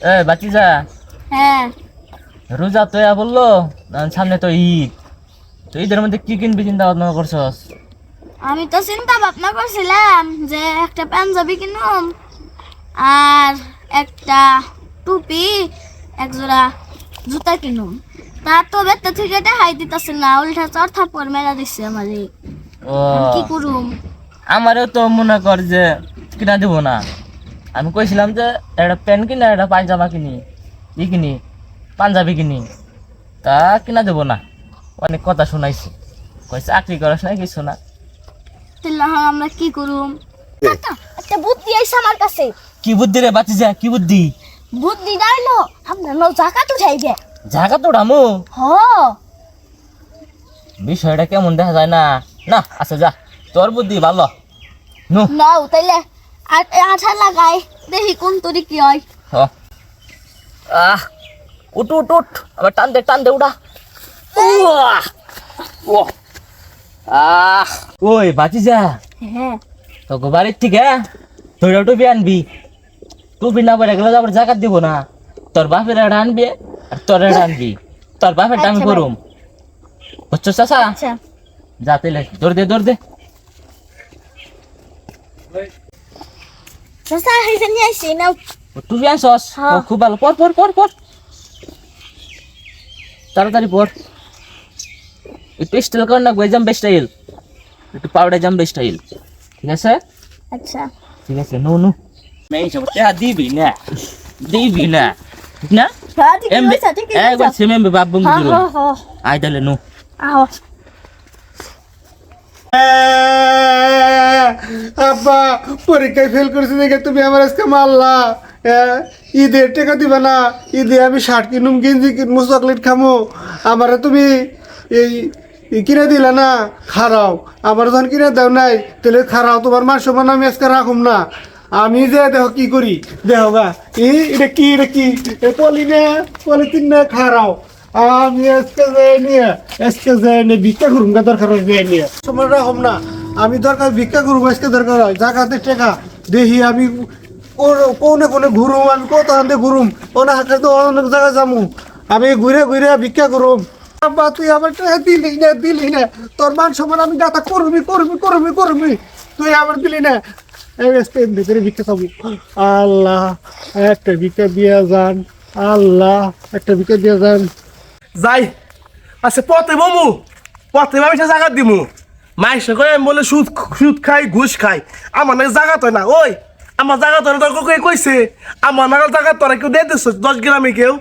এ বাতিজা হ্যাঁ। রোজা তো ইয়া বলল সামনে তো ঈদ। তো ঈদের মধ্যে কি কিনবি চিন্তা ভাবনা করছস? আমি তো চিন্তা ভাবনা করছিলাম যে একটা পাঞ্জাবি কিনুম আর একটা টুপি এক জোড়া জুতা কিনুম। তার তো বেতা থেকে দেখাই দিতেছে না উল্টা চর থাপ্পড় মেলা দিচ্ছে আমারে। কি করুম? আমারও তো মনে কর যে কিনা দেবো না। আমি কইছিলাম যে একটা প্যান্ট কিনে একটা পায়জামা কিনি ই কিনি পাঞ্জাবি কিনি। তা কিনা দেবো না। অনেক কথা শোনাইছি। কই চাকরি করাস না কিছু না। আমরা কি করুম? একটা বুদ্ধি আইসা আমার কাছে। কি বুদ্ধি রে বাতি যা কি বুদ্ধি? বুদ্ধি দাইলো আমরা নো জাকাত উঠাই গে জায়গা তো ডামু হ। বিষয়টা কেমন দেখা যায় না। না আচ্ছা যা তোর বুদ্ধি ভালো। নু। নাও তাইলে। আ- আঠা লাগাই দেখি কোন তরি কি হয়। হ। আহ উঠ উঠ উঠ আবার টান দে টান দে উড়া! আহ। ওই বাঁচি যা হ্যাঁ। তোকে বাড়ির থেকে তোরা টুপি আনবি। টুপি না পরে গেলে আবার জাকাত দিব না। তোর বাপের এটা আনবি আর তোর এটা আনবি। তোর বাপেরটা আমি আচ্ছা। করুম বুঝছ চাষা আচ্ছা। যা তাইলে দৌড় দে দৌড় দে। চাচা হইছে নিয়ে আইছি নাও টুপি আনছস হ্যাঁ। খুব ভালো। পর পর পর পর তাড়াতাড়ি পর একটু স্টাইল কর না জাম্বে স্টাইল একটু পাউডার জাম্বে স্টাইল ঠিক আছে? আচ্ছা। ঠিক আছে নো নো। মেয়ে সব টাকা দিবি না দিবি না। ঠিক না? হ্যাঁ ঠিক আছে ঠিক আছে সেম এমবে বাপ হ্যাঁ দিল হ্যাঁ হ্যাঁ। আই তাহলে নো। আও আব্বা পরীক্ষায় ফেল করেছি দেখে তুমি আমার আজকে মারলা। হ্যাঁ, ঈদের টাকা দিবে না। ঈদে আমি শার্ট কিনুম গেঞ্জি কিনবো চকলেট খামো। আমারে তুমি এই কিনে দিলে না খারাও। আমার যখন কিনে দাও নাই তাহলে খারাও তোমার মান সমান আমি আজকে রাখুম না। আমি যে দেখো কি করি দেখো গা এটা কি এটা কি? পলি নে পলিথিন নে খারাও। আমি আজকে যাই নিয়ে আজকে যাই ভিক্ষা করুম গা দরকার যাই নিয়ে। সময় রাখুম না। আমি দরকার ভিক্ষা করুম আজকে দরকার হয়। জাগাতে টাকা। দেখি আমি কোন- কোনে ঘুরুম, আমি কত হাতে ঘুরুম। কোনে হাতে তো অনেক জায়গায় যামু। আমি ঘুরে ঘুরে ভিক্ষা করুম। আব্বা, তুই আমার টাকা দিলি না দিলি না। তোর মান সমান আমি দাতা করবি করবি করবি করবি তুই আমার দিলি না। ভিতরে ভিক্ষা খাব। আল্লাহ, একটা ভিক্ষা দিয়া যান। আল্লাহ, একটা ভিক্ষা দিয়া যান। যাই। আচ্ছা পথে বমু। পথে আমি সে জায়গা দিমু। মাইসে কয়ে আমি বলে সুদ সুদ খাই, ঘুষ খাই। আমার নাকি জায়গা তো না, ওই। আমার জায়গা না, তোর কে কইছে। আমার নাগাল জায়গা তোরা কেউ দিয়ে দিচ্ছ দশ গ্রামে কেউ।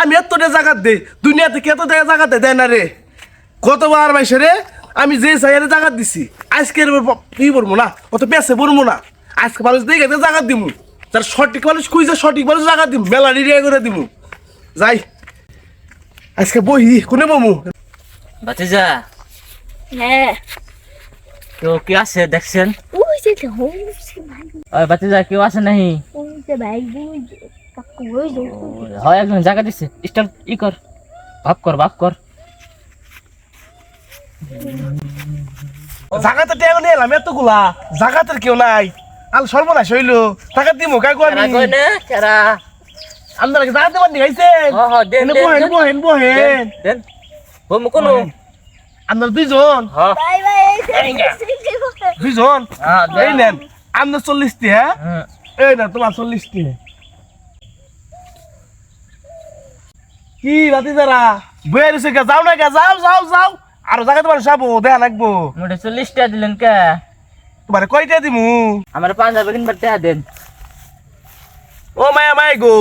আমি এত জায়গা দেই, দুনিয়াতে কে এত জায়গা দেয় না রে? কতবার মাইসে রে, আমি যে সাইয়ারে জায়গা দিছি, আজকে কি বলব না? অত পেছে বলব না। আজকে মানুষ দেখে জায়গা দিমু। তার সঠিক মানুষ খুঁজে সঠিক মানুষ জায়গা দিমু, মেলা রিডিয়া করে দিমু। যাই। আজকে বহি কোনে বমু? বাতি যা হ্যাঁ। তো কি আছে দেখছেন? ওই যে তো ওই যে ভাই। ওই বাতি যা কেউ আছে নাহি? ওই যে ভাই ওই কাকু ওই যে হয় একজন জায়গা দিছে। স্টার ই কর। ভাব কর ভাব কর। জাগাতে টেও নিয়ে এলাম এতগুলা। জাগাতের কেউ নাই। আল সর্বনাশ হইল। টাকা দিমু কাকু আমি। না কেরা? আপনারা কি জাগাতে বান্ধি খাইছে হ হ দেন দেন, বহেন বহেন বহেন। বম কোনো আপনার দুইজন হ ভাই ভাই এই যে দুইজন? হ্যাঁ। এই নেন আপনার চল্লিশটি হ্যাঁ? হ্যাঁ। এই না তোমার চল্লিশটি। কি রাতি যারা বয়ে রয়েছে কে? যাও না কে? যাও যাও যাও। আর জায়গা তোমার সাবো দেখা লাগবো। মোটে চল্লিশ টাকা দিলেন কে? তোমার কয়টা দিমু? আমার পাঞ্জাবি কিনবার টাকা দেন। ও মায়া মাই গো।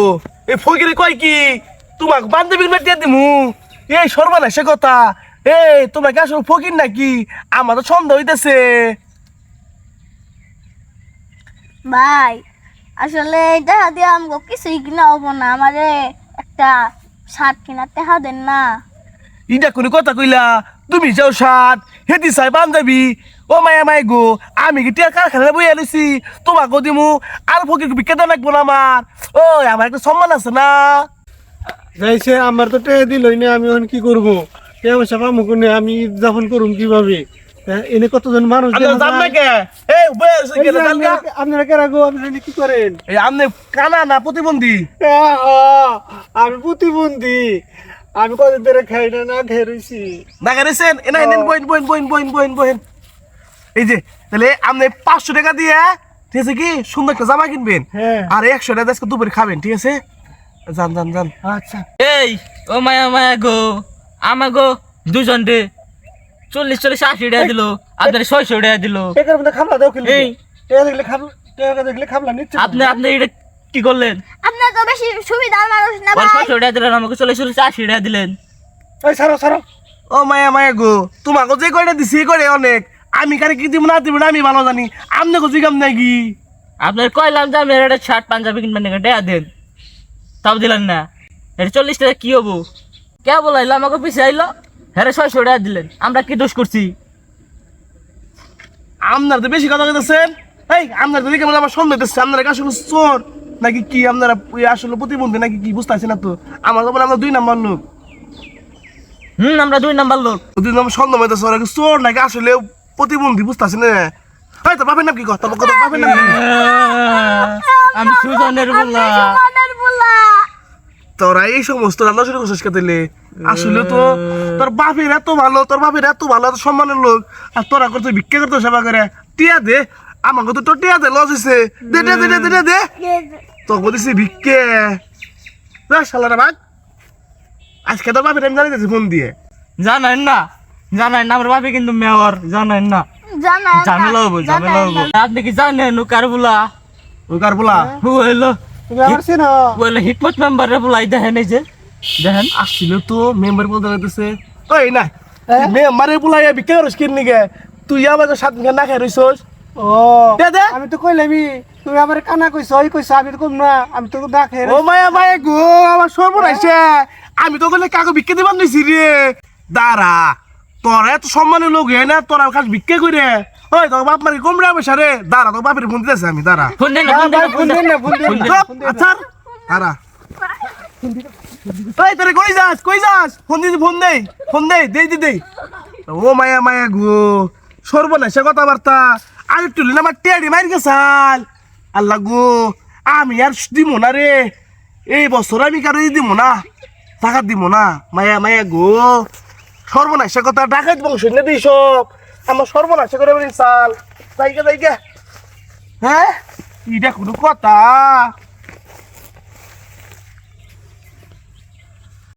এই ফকিরে কয় কি? তোমাক বান্ধবীর দিয়ে দিমু। এই সর্বনাশে কথা। এই তোমরা কি আসলে ফকির নাকি? আমার তো সন্দেহ হইতেছে। ভাই আসলে এটা দিয়ে আমাকে কিছুই কিনা হব না। আমারে একটা শার্ট কিনা টেহা দেন না। ইটা কোনো কথা কইলা। তুমি যাও সাত হেতি চাই বান্ধবী ও মায়া মাই গো আমি কি টিয়া কারখানা বইয়া লইছি তোমাকে দিমু আর ফকির দেন লাগবো না আমার ও আমার একটা সম্মান আছে না? যাইছে আমার তো টাকা দিলই না আমি এখন কি করব? পয়সা পাবো কোনে আমি যাপন করুম কীভাবে? এনে কতজন মানুষ আপনারা দেখা যান না কে এই বয়ে আছে এই কে যে জান গা? আপনারা- কে করেন। এই আমনে কানা না প্রতিবন্ধী? আমি প্রতিবন্ধী। আমি কদিন ধরে খাই না না খেয়ে রয়েছি না গেছেন এনা এনেন বইন বইন বইন বইন বইন বইন। এই যে তাহলে আপনি পাঁচশো টাকা দিয়ে ঠিক আছে কি? সুন্দর একটা জামা কিনবেন। হ্যাঁ। আর একশো টাকা আজকে দুপুরে খাবেন ঠিক আছে? যান যান যান। আচ্ছা। এই ও মায়া মায়া গো। আমা গো দুজন রে। চল্লিশ চল্লিশ আশি টাকা দিল। আপনার ছয়শো টাকা দিল। এটার মধ্যে খাবলা দাও এই। টাকা দেখলে খাবলা টাকা দেখলে খাবলা নিচ্ছে। আপনি আপনি এটা কি করলেন? তো বেশি সুবিধার মানুষ না ভাই। টাকা দিলেন আমাকে আশি টাকা দিলেন। এই সারো সারো ও মায়া মায়া গো তোমাকে যে কয়টা দিছি এই অনেক। আমি কারে কি দিব না দিব না আমি ভালো জানি। আমনে গো জিগাম নাকি আপনার কইলাম যে আমি একটা শার্ট পাঞ্জাবি কিনবেন নাকি টাকা দেন। তাও দিলেন না। এটা চল্লিশ টাকা কি হব? কে বলাইলো আমাকে পিছিয়ে আইলো হ্যাঁ ছয়শো টাকা দিলেন। আমরা কি দোষ করছি? আপনার তো বেশি কথা কইতেছেন। এই আপনার তো দেখে মনে আমার সন্দেহ হইতেছে আপনারা কি আসলে চোর। নাকি কি আপনারা আসলে প্রতিবন্ধী নাকি কি বুঝতে না তো? আমার তো আমরা দুই নাম্বার লোক। হুম আমরা দুই নাম্বার লোক। দুই নাম্বার সন্দেহ হইতেছে ওরা কি চোর নাকি আসলে প্রতিবন্ধী বুঝতে না। এই তো বাপের নাম কি কথা? কথা বাপের নাম আমি সুজনের বলা। তোরা এই সমস্ত রান্না শুরু করছিস কে তাইলে? আসলে তো তোর বাপের এত ভালো তোর বাপের এত ভালো এত সম্মানের লোক। আর তোরা করতে ভিক্ষা করতে সেবা করে। টিয়া দে আমাকে তো তোর টিয়া দে লস হয়েছে দে দে দে দে দে, দে। তোকে দিছি ভিক্ষে। যা শালারা ভাগ আজকে তোর বাপের আমি জানিয়েছি ফোন দিয়ে। জানেন না জানেন না আমার বাপি কিন্তু মেয়র জানেন না। জানা ঝামেলা হব ঝামেলা হব। আপনি কি জানেন ও কার বলা ওই বলা ও হইল। তুমি আমার চেনো? ও হইল হিকমত বলাই দেখেন এই যে। দেখেন। আসছিল তো মেম্বার বলতে লাগতেছে ওই না মেম্বারে বলাই ভিক্ষা করিস কিন নিগে তুই আমার সাত না খাই রইছস? ও। দে দে। আমি তো কইলামি তুমি আমার কানা কইছো ওই কইছো আমি তো কম না আমি তো না খেয়ে ও মায়া মায়া গো আমার সর্বনাশে আমি তো বলে কাকু ভিক্ষা দিবার নিছি রে। দাঁড়া তোরা এত সম্মানের লোক হে না তোরা খাস ভিক্ষা করে ওই তোর বাপ মারি কম রে পয়সা রে। দাঁড়া তোর বাপের ফোন দিতেছে আমি দাঁড়া। ফোন দেন না, ফোন দেন না, ফোন দেন না। ফোন দেন না আচ্ছা। দাঁড়া। এই তোরে কই যাস কই যাস? ফোন দিদি ফোন দেই ফোন দেই দেই দি দেই। ও মায়া মায়া গো সর্বনাশে কথাবার্তা। একটু লিন আমার টেডি মারি গেছাল আল্লাহ গো, আমি আর দিব না রে। এই বছর আমি কারও দিব না, টাকা দিব না। মায়া মায়া গো। সর্বনাশে কথা, ডাকাত বংশ না দিই সব। আমার সর্বনাশে করে চাল যাইগে তাইকে হ্যাঁ? এটা কোনো কথা।